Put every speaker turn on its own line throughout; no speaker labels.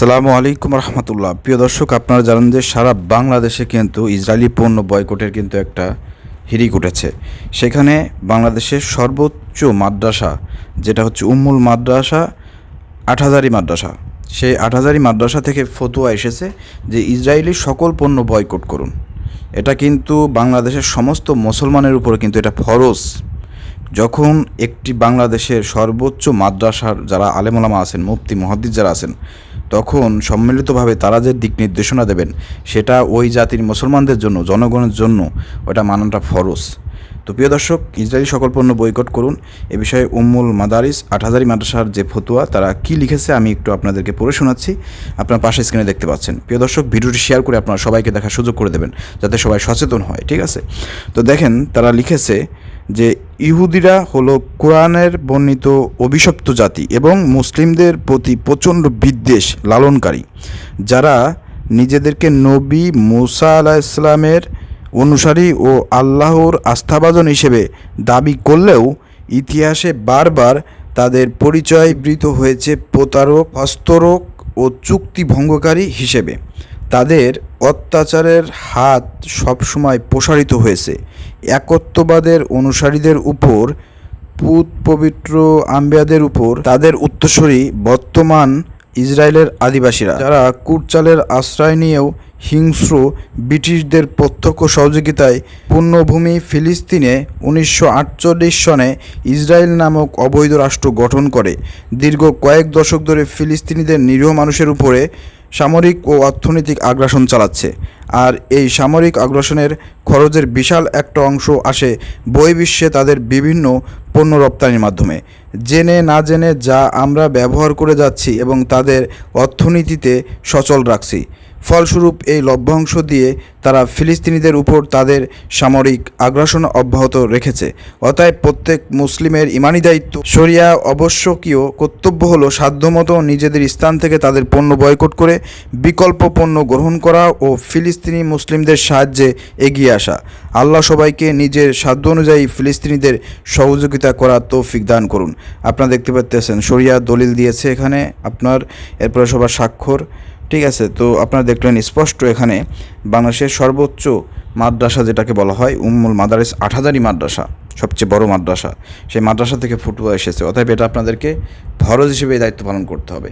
আসসালামু আলাইকুম রহমতুল্লাহ। প্রিয় দর্শক, আপনারা জানেন যে সারা বাংলাদেশে কিন্তু ইসরায়েলি পণ্য বয়কটের কিন্তু একটা হিরিক উঠেছে। সেখানে বাংলাদেশের সর্বোচ্চ মাদ্রাসা, যেটা হচ্ছে উম্মুল মাদ্রাসা আটহাজারি মাদ্রাসা। সেই আটহাজারি মাদ্রাসা থেকে ফতুয়া এসেছে যে ইসরায়েলি সকল পণ্য বয়কট করুন। এটা কিন্তু বাংলাদেশের সমস্ত মুসলমানের উপরে কিন্তু এটা ফরজ। যখন একটি বাংলাদেশের সর্বোচ্চ মাদ্রাসার যারা আলেমোলামা আছেন, মুফতি, মহাদ্দিস যারা আছেন তখন সম্মিলিতভাবে তারা যে দিক নির্দেশনা দেবেন, সেটা ওই জাতির মুসলমানদের জন্য, জনগণের জন্য, ওটা মানাটা ফরজ। তো প্রিয় দর্শক, ইসরায়েলি সকল পণ্য বয়কট করুন। এ বিষয়ে উম্মুল মাদারিস আট হাজারি মাদ্রাসার যে ফতুয়া, তারা কি লিখেছে আমি একটু আপনাদেরকে পড়ে শোনাচ্ছি। আপনার পাশে স্ক্রিনে দেখতে পাচ্ছেন। প্রিয় দর্শক, ভিডিওটি শেয়ার করে আপনারা সবাইকে দেখার সুযোগ করে দেবেন, যাতে সবাই সচেতন হয়, ঠিক আছে? তো দেখেন, তারা লিখেছে যে, ইহুদিরা হলো কোরআনের বর্ণিত অভিশপ্ত জাতি এবং মুসলিমদের প্রতি প্রচণ্ড বিদ্বেষ লালনকারী, যারা নিজেদেরকে নবী মুসা আলাহ ইসলামের অনুসারী ও আল্লাহর আস্থাভাজন হিসেবে দাবি করলেও ইতিহাসে বারবার তাদের পরিচয় বৃত হয়েছে প্রতারক, হস্তরক ও চুক্তি ভঙ্গকারী হিসেবে। তাদের অত্যাচারের হাত সবসময় প্রসারিত হয়েছে। একত্ববাদের অনুসারীদের উপর, পুত পবিত্র আম্বিয়াদের উপর তাদের উত্তরসূরি বর্তমান ইসরায়েলের আদিবাসীরা। যারা কুটচালের আশ্রয় নিয়েও হিংস্র ব্রিটিশদের প্রত্যক্ষ সহযোগিতায় পূর্ণভূমি ফিলিস্তিনে উনিশশো আটচল্লিশ সনে ইসরায়েল নামক অবৈধ রাষ্ট্র গঠন করে। দীর্ঘ কয়েক দশক ধরে ফিলিস্তিনিদের নিরীহ মানুষের উপরে সামরিক ও অর্থনৈতিক আগ্রাসন চালাচ্ছে। আর এই সামরিক আগ্রাসনের খরচের বিশাল একটা অংশ আসে বহির্বিশ্বে তাদের বিভিন্ন পণ্য রপ্তানির মাধ্যমে। জেনে না জেনে যা আমরা ব্যবহার করে যাচ্ছি এবং তাদের অর্থনীতিতে সচল রাখছি। ফলস্বরূপ এই লভ্যাংশ দিয়ে তারা ফিলিস্তিনিদের উপর তাদের সামরিক আগ্রাসন অব্যাহত রেখেছে। অতএব প্রত্যেক মুসলিমের ইমানি দায়িত্ব। শরিয়া অবশ্যকীয় কর্তব্য হলো সাধ্যমতো নিজেদের স্থান থেকে তাদের পণ্য বয়কট করে, বিকল্প পণ্য গ্রহণ করা ও ফিলিস্তিনি মুসলিমদের সাহায্যে এগিয়ে আসা। আল্লাহ সবাইকে নিজের সাধ্য অনুযায়ী ফিলিস্তিনিদের সহযোগিতা করার তৌফিক দান করুন। আপনারা দেখতে পাচ্তেছেন শরিয়া দলিল দিয়েছে এখানে। আপনার এরপরে সবার স্বাক্ষর। ঠিক আছে, তো আপনারা দেখলেন স্পষ্ট এখানে বাংলাদেশের সর্বোচ্চ মাদ্রাসা যেটাকে বলা হয়, উম্মুল মাদারিস আট হাজারি মাদ্রাসা, সবচেয়ে বড় মাদ্রাসা। সেই মাদ্রাসা থেকে ফুটবল এসেছে। অতএব এটা আপনাদেরকে ফরজ হিসেবে দায়িত্ব পালন করতে হবে।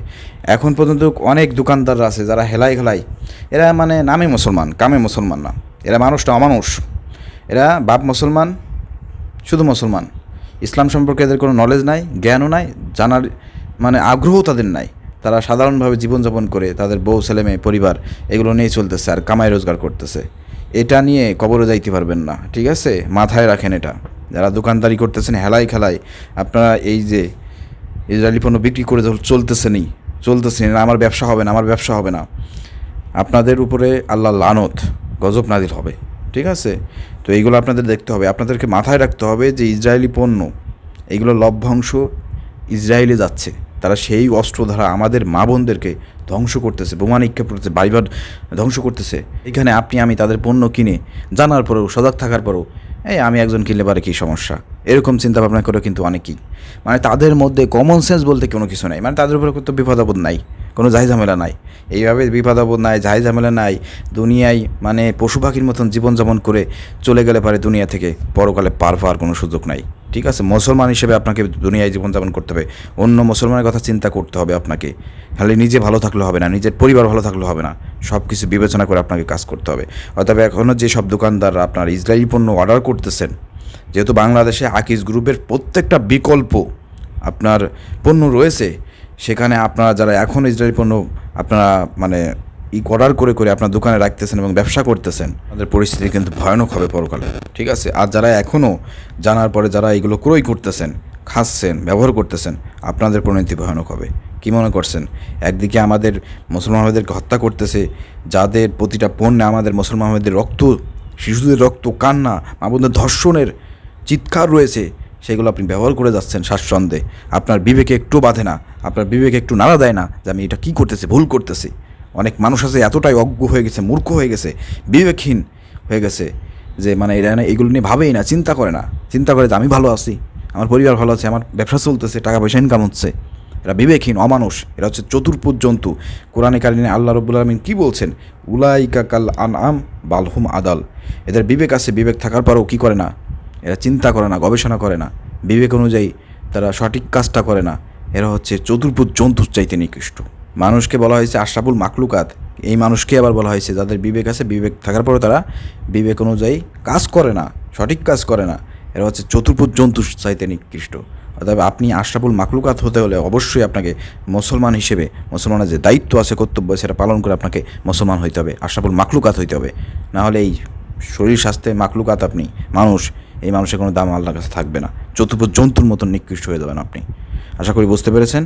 এখন পর্যন্ত অনেক দোকানদাররা আছে যারা হেলাই হেলাই এরা মানে নামে মুসলমান, কামে মুসলমান না। এরা মানুষটা অমানুষ। এরা বাপ মুসলমান, শুধু মুসলমান। ইসলাম সম্পর্কে এদের কোনো নলেজ নাই, জ্ঞানও নাই, জানার মানে আগ্রহও তাদের নাই। তারা সাধারণভাবে জীবনযাপন করে তাদের বউ, ছেলে, মেয়ে, পরিবার এগুলো নিয়ে চলতেছে আর কামাই রোজগার করতেছে। এটা নিয়ে কবরে যাইতে পারবেন না, ঠিক আছে? মাথায় রাখেন এটা। যারা দোকানদারি করতেছেন হেলাই খেলাই আপনারা এই যে ইসরায়েলি পণ্য বিক্রি করে চলতেছেনই চলতেছেন আমার ব্যবসা হবে না, আমার ব্যবসা হবে না। আপনাদের উপরে আল্লাহ লানত, গজব নাদিল হবে, ঠিক আছে? তো এইগুলো আপনাদের দেখতে হবে। আপনাদেরকে মাথায় রাখতে হবে যে ইসরায়েলি পণ্য এইগুলো লভ্যাংশ ইসরায়েলে যাচ্ছে। তারা সেই অস্ত্র দ্বারা আমাদের মা বোনদেরকে ধ্বংস করতেছে, বোমা নিক্ষেপ করতেছে বাড়িঘর ধ্বংস করতেছে। এখানে আপনি, আমি তাদের পণ্য কিনে জানার পরেও, সজাগ থাকার পরেও, এই, আমি একজন কিনলে পারে কী সমস্যা? এরকম চিন্তা ভাবনা করে কিন্তু অনেকেই। মানে তাদের মধ্যে কমন সেন্স বলতে কোনো কিছু নাই। মানে তাদের উপরে তো বিপদাবোধ নাই, কোনো যাই ঝামেলা নাই। এইভাবে বিপদাবোধ নাই, যাই ঝামেলা নাই, দুনিয়ায় মানে পশু পাখির মতন জীবনযাপন করে চলে গেলে পারে দুনিয়া থেকে পরকালে পার পাওয়ার কোনো সুযোগ নাই। ঠিক আছে, মুসলমান হিসেবে আপনাকে দুনিয়ায় জীবনযাপন করতে হবে। অন্য মুসলমানের কথা চিন্তা করতে হবে আপনাকে। খালি নিজে ভালো থাকলে হবে না, নিজের পরিবার ভালো থাকলে হবে না। সব কিছু বিবেচনা করে আপনাকে কাজ করতে হবে। অতএব এখনও যে সব দোকানদাররা আপনার ইসরায়েলি পণ্য অর্ডার করতেছেন, যেহেতু বাংলাদেশে আকিজ গ্রুপের প্রত্যেকটা বিকল্প আপনার পণ্য রয়েছে, সেখানে আপনারা যারা এখন ইসরায়েলি পণ্য আপনারা মানে ই অর্ডার করে করে আপনার দোকানে রাখতেছেন এবং ব্যবসা করতেছেন, তাদের পরিস্থিতি কিন্তু ভয়ানক হবে পরকালে। ঠিক আছে? আর যারা এখনও জানার পরে যারা এগুলো ক্রয় করতেছেন, খাচ্ছেন, ব্যবহার করতেছেন, আপনাদের পরিণতি ভয়ানক হবে। কী মনে করছেন? একদিকে আমাদের মুসলমান ভাইদেরকে হত্যা করতেছে, যাদের প্রতিটা পণ্যে আমাদের মুসলমান ভাইদের রক্ত, শিশুদের রক্ত, কান্না আমাদের ধর্ষণের চিৎকার রয়েছে, সেগুলো আপনি ব্যবহার করে যাচ্ছেন স্বাচ্ছন্দ্যে আপনার বিবেকে একটু বাঁধে না, আপনার বিবেকে একটু নাড়া দেয় না যে আমি এটা কী করতেছি, ভুল করতেছি। অনেক মানুষ আছে, এতটাই অজ্ঞ হয়ে গেছে, মূর্খ হয়ে গেছে, বিবেকহীন হয়ে গেছে, যে মানে এরা এগুলো নিয়ে ভাবেই না, চিন্তা করে না। চিন্তা করে যে আমি ভালো আছি, আমার পরিবার ভালো আছে, আমার ব্যবসা চলতেছে টাকা পয়সা ইনকাম হচ্ছে। এরা বিবেকহীন, অমানুষ, এরা হচ্ছে চতুর্পুত জন্তু। কোরআনে কারিনে আল্লাহ রব্বুল আলমিন কী বলছেন? উলাইকা কাল আন আম বালহুম আদাল। এদের বিবেক আছে, বিবেক থাকার পরেও কী করে না? এরা চিন্তা করে না, গবেষণা করে না। বিবেক অনুযায়ী তারা সঠিক কাজটা করে না। এরা হচ্ছে চতুর্ভুজ জন্তুর চাইতে নিকৃষ্ট। মানুষকে বলা হয়েছে আশরাফুল মাকলুকাত এই মানুষকে আবার বলা হয়েছে যাদের বিবেক আছে, বিবেক থাকার পরেও তারা বিবেক অনুযায়ী কাজ করে না, সঠিক কাজ করে না। এরা হচ্ছে চতুর্ভুজ জন্তুর চাইতে নিকৃষ্ট অর্থাৎ আপনি আশরাফুল মাকলুকাত হতে হলে অবশ্যই আপনাকে মুসলমান হিসেবে, মুসলমানের যে দায়িত্ব আছে, কর্তব্য সেটা পালন করে আপনাকে মুসলমান হইতে হবে, আশরাফুল মাকলুকাত হইতে হবে। না হলে এই শরীর স্বাস্থ্যে মাকলুকাত আপনি, মানুষ, এই মানুষের কোনো দাম আল্লাহর কাছে থাকবে না। চতুর্ভুজ জন্তুর মতন নিকৃষ্ট হয়ে যাবেন আপনি। আশা করি বুঝতে পেরেছেন।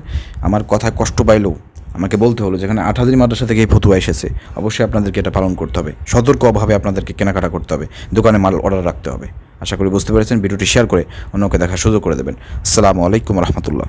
আমার কথায় কষ্ট পাইলেও আমাকে বলতে হলো যেখানে আট হাজারি মাদ্রাসা থেকে এই ফতুয়া এসেছে। অবশ্যই আপনাদেরকে এটা পালন করতে হবে। সতর্ক অভাবে আপনাদেরকে কেনাকাটা করতে হবে। দোকানে মাল অর্ডার রাখতে হবে। আশা করি বুঝতে পেরেছেন। ভিডিওটি শেয়ার করে অন্যকে দেখা সুযোগ করে দেবেন। আসসালামু আলাইকুম রহমতুল্লাহ।